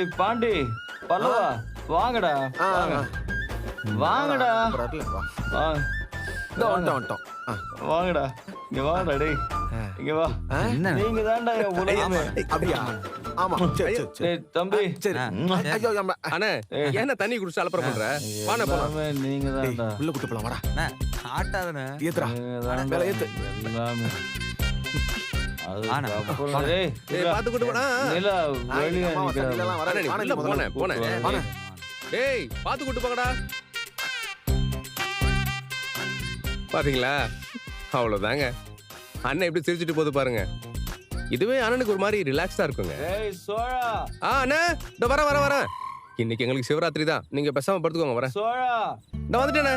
ஏய், பாண்டி பல்லவா வாங்கடா வாங்க. வாங்கடா. வாங்கடா. இங்க வாடா டேய். இங்க வா. நீங்க தான்டா என் உலகமே அப்படியா? ஆமா, சரி, சரி, தம்பி. சரி. ஐயோ. அண்ணே. என்ன தண்ணி குடிச்சு அலப்பற பண்ற? போலாம். எல்லாமே நீங்க தான்டா. உள்ள கூட்டு போலாம், வாடா. ஏத்துடா. ஏத்து. எல்லாமே. பாத்தீங்களா? அவ்வளவுதாங்க. அண்ணன் எப்படி சிரிச்சிட்டு போகுது பாருங்க. இதுவே அண்ணனுக்கு ஒரு மாதிரி ரிலாக்ஸா இருக்குங்க. ஏய் சோழா. ஆ அண்ணே இந்த வரேன் வரேன் வரேன். இன்னைக்கு எங்களுக்கு சிவராத்திரி தான். நீங்க பேசாம படுத்துக்கோங்க வரேன். சோழா. இந்த வந்துட்டேண்ணே